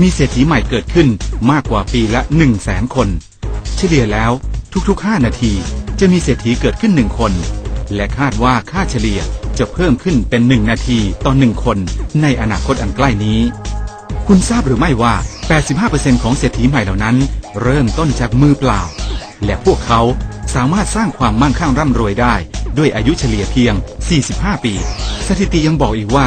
มีเศรษฐีใหม่เกิดขึ้นมากกว่าปีละ1 0 0 0 0แสนคน เฉลี่ยแล้วทุกๆ 5 นาทีจะมีเศรษฐีเกิดขึ้นหนึ่งคน และคาดว่าค่าเฉลี่ยจะเพิ่มขึ้นเป็น1นาทีต่อ1คนในอนาคตอันใกล้นี้ คุณทราบหรือไม่ว่า 85%ของเศรษฐีใหม่เหล่านั้น เริ่มต้นจากมือเปล่า และพวกเขาสามารถสร้างความมั่งคั่งร่ำรวยได้ ด้วยอายุเฉลี่ยเพียง 45 ปี สถิติยังบอกอีกว่า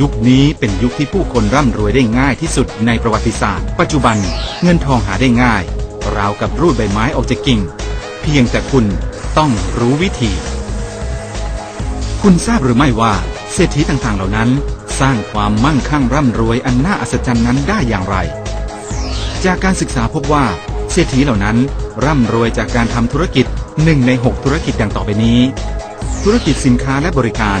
ยุคนี้เป็นยุคที่ผู้คนร่ำรวยได้ง่ายที่สุดในประวัติศาสตร์ ปัจจุบันเงินทองหาได้ง่าย ราวกับรูดใบไม้ออกจากกิ่ง เพียงแต่คุณต้องรู้วิธี คุณทราบหรือไม่ว่า เศรษฐีต่างๆเหล่านั้น สร้างความมั่งคั่งร่ำรวยอันน่าอัศจรรย์นั้นได้อย่างไร จากการศึกษาพบว่าเศรษฐีเหล่านั้น ร่ำรวยจากการทำธุรกิจหนึ่งใน 6 ธุรกิจดังต่อไปนี้ ธุรกิจสินค้าและบริการ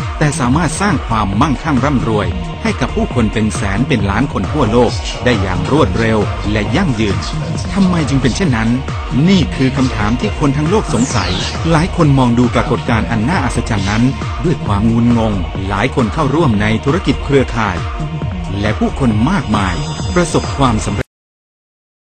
แต่สามารถสร้างความมั่งคั่งร่ำรวย ให้กับผู้คนเป็นแสนเป็นล้านคนทั่วโลก ได้อย่างรวดเร็วและยั่งยืนทำไมจึงเป็นเช่นนั้น นี่คือคำถามที่คนทั้งโลกสงสัย หลายคนมองดูปรากฏการณ์อันน่าอัศจรรย์นั้น ด้วยความงุนงง หลายคนเข้าร่วมในธุรกิจเครือข่าย และผู้คนมากมาย ประสบความสำเร็จ